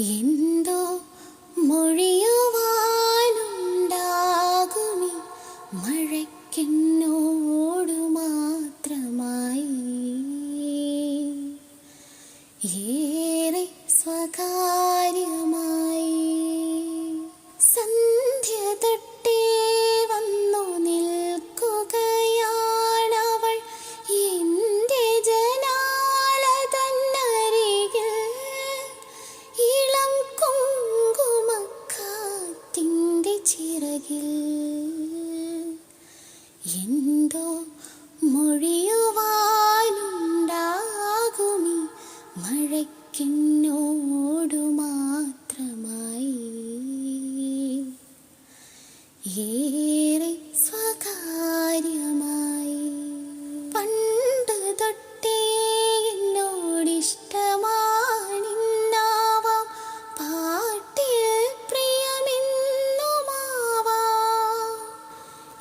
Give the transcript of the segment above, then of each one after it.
എന്തോ മഴയ്ക്കെന്നോടു സ്വകാര്യമായി. സന്ധ്യ അരികിൽ എന്തോ മൊഴിയുവാനുണ്ടാകുമി. മഴയ്ക്കെന്നോടു മാത്രമായി. ഏ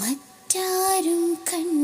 മറ്റാരും കണ്ട